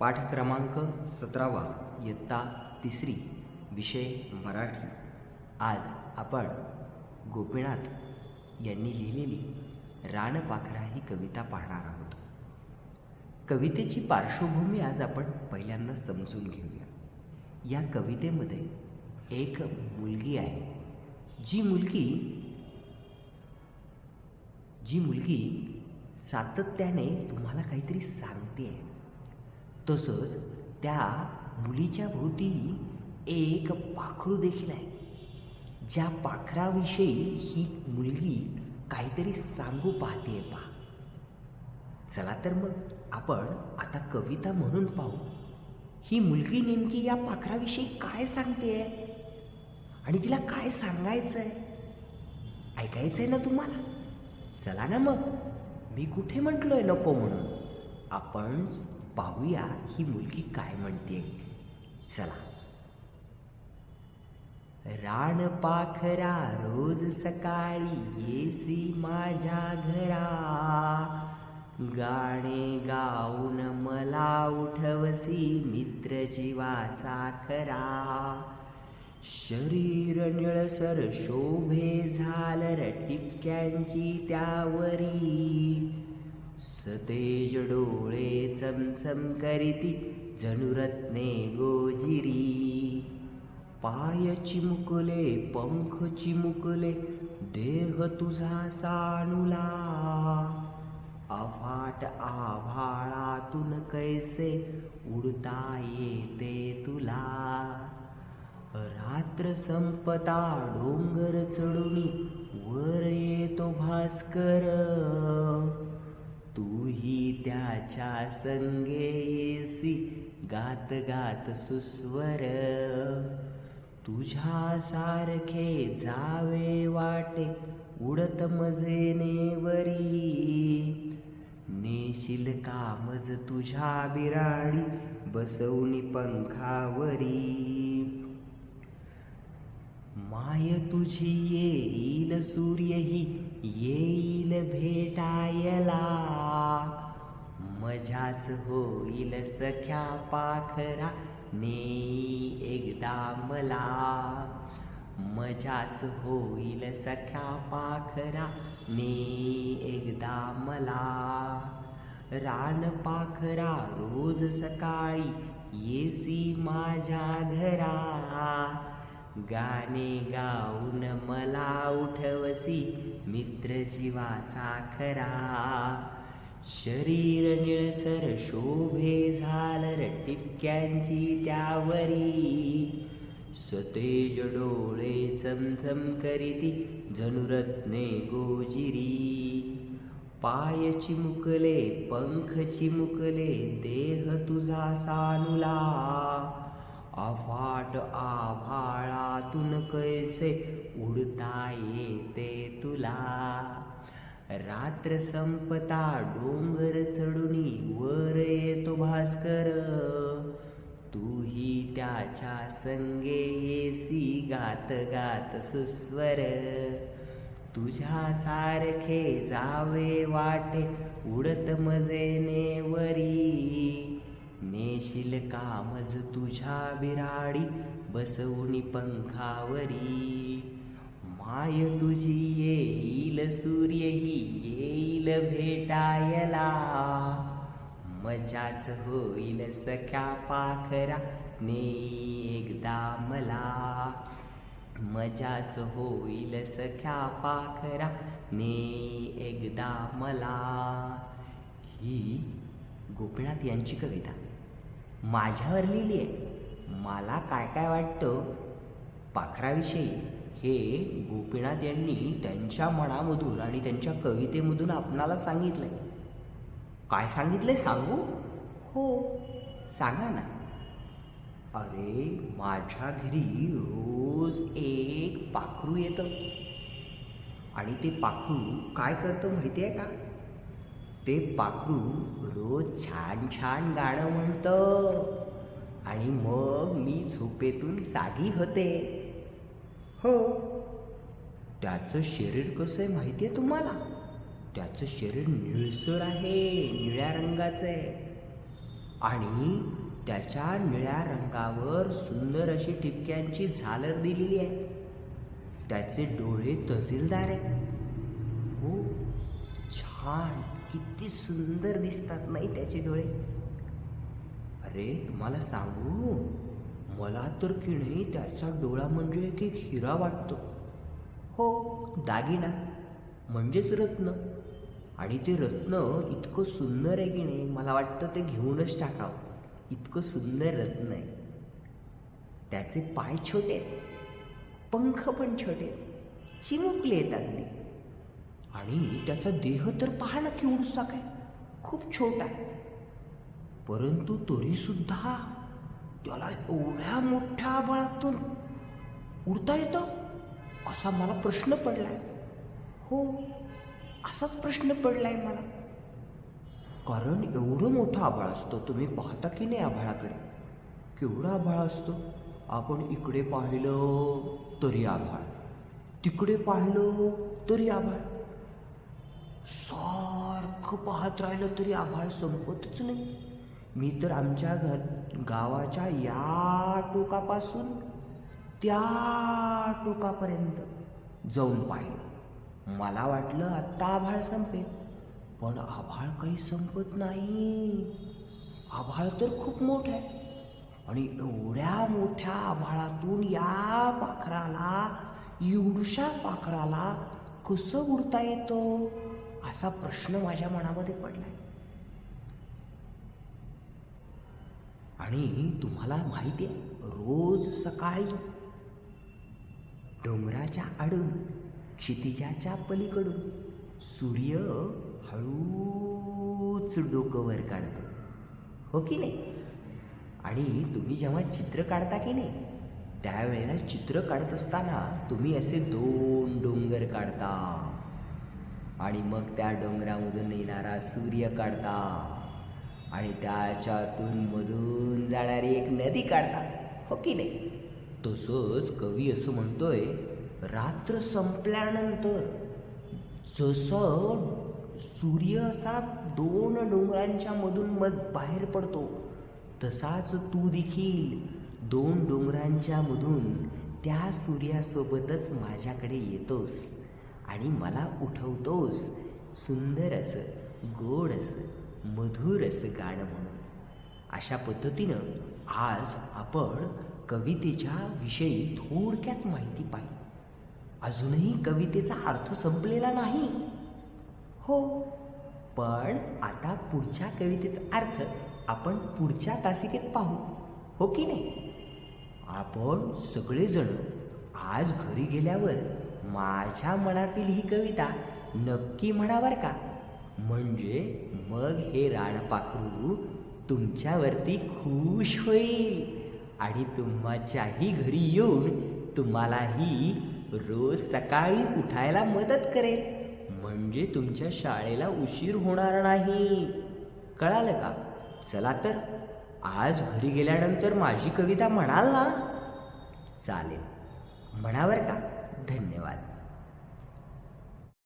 पाठ क्रमांक सतरावा इयत्ता तिसरी विषय मराठी. आज आपण गोपीनाथ यांनी लिहिलेली रानपाखरा ही कविता पाहणार आहोत. कवितेची पार्श्वभूमी आज आपण पहिल्यांदा समजून घेऊया. या कवितेमध्ये एक मुलगी आहे. जी मुलगी जी मुलगी सातत्याने तुम्हाला काहीतरी सांगते आहे तसंच त्या मुलीच्या भोवती एक पाखरू देखील आहे. ज्या पाखराविषयी ही मुलगी काहीतरी सांगू पाहते पा चला तर मग आपण आता कविता म्हणून पाहू. ही मुलगी नेमकी या पाखराविषयी काय सांगते आणि तिला काय सांगायचं आहे ऐकायचं आहे ना तुम्हाला? चला ना मग. मी कुठे म्हटलोय नको म्हणून? आपण पाहूया ही मुलगी काय म्हणते. चला. रान पाखरा रोज सकाळी येसी माझ्या घरा. गाणे गाऊन मला उठवसी मित्र जीवाचा खरा. शरीर निळसर शोभे झालर टिक्क्यांची त्यावरी. सतेज डोळे चमचम करीती जनुरत्ने गोजिरी. पाय चिमुकले पंख चिमुकले देह तुझा सानुला. अफाट आभाळातून कैसे उडता येते तुला? रात्र संपता डोंगर चढून वर येतो भास्कर. तूही त्याच्या संगे येसी गात गात सुस्वर. तुझ्या सारखे जावे वाटे उडत मजेने वरी नेशील कामज तुझ्या बिराडी बसवून पंखावरी. माय तुझी येईल सूर्यही ये भेटायला. मजाच होईल सख्या पाखरा नेई एकदा मला. मजाच होईल सख्या पाखरा ने एकदा मला. रान पाखरा रोज सकाळी येसी माझ्या घरा. गाणे गाऊन मला उठवसी मित्र जीवाचा खरा. शरीर निळसर शोभे झालर टिपक्यांची त्यावरी. सतेज डोळे चमचम करीती जनुरत्ने गोजिरी. पाय चिमुकले पंख चिमुकले देह तुझा सानुला. अफाट आभाळातून कैसे उडता येते तुला? रात्र संपता डोंगर चढुनी वर येतो भास्कर. तूही त्याच्या संगे येसी गात गात सुस्वर. तुझ्या सारखे जावे वाटे उडत मजेने वरी. नेशील कामज तुझ्या बिराडी बसवून पंखावरी. माय तुझी येईल सूर्यही येईल भेटायला. मजाच होईल सख्या पाखरा ने एकदा मला. मजाच होईल सख्या पाखरा ने एकदा मला. ही गोपीनाथ यांची कविता. माझ्यावर लिहिली आहे. मला काय काय वाटतं? पाखराविषयी. हे गोपीनाथ यांनी त्यांच्या मनामधून आणि त्यांच्या कवितेमधून आपणाला सांगितलं आहे काय सांगितलंय सांगू? हो सांगा ना. अरे माझ्या घरी रोज एक पाखरू येतं. आणि ते पाखरू काय करतं माहिती आहे का? ते पाखरू रोज छान छान गाणं म्हणतं. आणि मग मी झोपेतून जागी होते. हो. त्याचं शरीर कसं आहे माहिती आहे तुम्हाला? त्याचं शरीर निळसर आहे निळ्या रंगाचं आहे. आणि त्याच्या निळ्या रंगावर सुंदर अशी ठिपक्यांची झालर दिलेली आहे. त्याचे डोळे तहसीलदार आहेत. हो. छान. किती सुंदर दिसतात नाही त्याचे डोळे. अरे तुम्हाला सांगू? मला तर की नाही त्याचा डोळा म्हणजे एक एक हिरा वाटतो. हो दागिना. म्हणजेच रत्न. आणि ते रत्न इतकं सुंदर आहे की नाही मला वाटतं ते घेऊनच टाकावं. इतकं सुंदर रत्न आहे. त्याचे पाय छोटे आहेत. पंख पण छोटे आहेत. चिमुकले आहेत अगदी. आणि त्याचा देह तर पहा ना केवढसा काय? खूप छोटा आहे. परंतु तरी सुद्धा त्याला एवढ्या मोठ्या आभाळातून उडता येतं? असा मला प्रश्न पडलाय. हो असाच प्रश्न पडलाय मला. कारण एवढं मोठं आभाळ असतं तुम्ही पाहता की नाही आभाळाकडे? केवढं आभाळ असतं? आपण इकडे पाहिलं तरी आभाळ तिकडे पाहिलं तरी आभाळ. सारखं पाहत राहिलं तरी आभाळ संपतच नाही. मी तर आमच्या घर गावाच्या या टोकापासून त्या टोकापर्यंत जाऊन पाहिलं. मला वाटलं आत्ता आभाळ संपेल पण आभाळ काही संपत नाही. आभाळ तर खूप मोठं आहे आणि एवढ्या मोठ्या आभाळातून या पाखराला एवढशा पाखराला कसं उडता येतं? असा प्रश्न माझ्या मनामध्ये पडलाय. आणि तुम्हाला माहिती आहे रोज सकाळी डोंगराच्या आडून क्षितिजाच्या पलीकडून सूर्य हळूच डोकं वर काढतो. हो की नाही? आणि तुम्ही जेव्हा चित्र काढता की नाही त्यावेळेला चित्र काढत असताना तुम्ही असे दोन डोंगर काढता. आणि मग त्या डोंगरामधून येणारा सूर्य काढता. आणि त्याच्यातून मधून जाणारी एक नदी काढता. हो की नाही? तसंच कवी असं म्हणतोय रात्र संपल्यानंतर जसं सूर्य असा दोन डोंगरांच्या मधून मध बाहेर पडतो तसाच तू देखील दोन डोंगरांच्या मधून त्या सूर्यासोबतच माझ्याकडे येतोस. आणि मला उठवतोस. सुंदर असं गोड असं मधुर असं गाणं म्हणून. अशा पद्धतीनं आज आपण कवितेच्या विषयी थोडक्यात माहिती पाहिली. अजूनही कवितेचा अर्थ संपलेला नाही. हो पण आता पुढच्या कवितेचा अर्थ आपण पुढच्या तासिकेत पाहू. हो की नाही? आपण सगळेजण आज घरी गेल्यावर माझ्या मनातील ही कविता नक्की म्हणा का? म्हणजे मग हे राणपाखरू तुमच्यावरती खुश होईल आणि तुमच्याही घरी येऊन तुम्हालाही रोज सकाळी उठायला मदत करेल. म्हणजे तुमच्या शाळेला उशीर होणार नाही. कळालं का? चला तर आज घरी गेल्यानंतर माझी कविता म्हणाल ना? चालेल. म्हणावर का? धन्यवाद.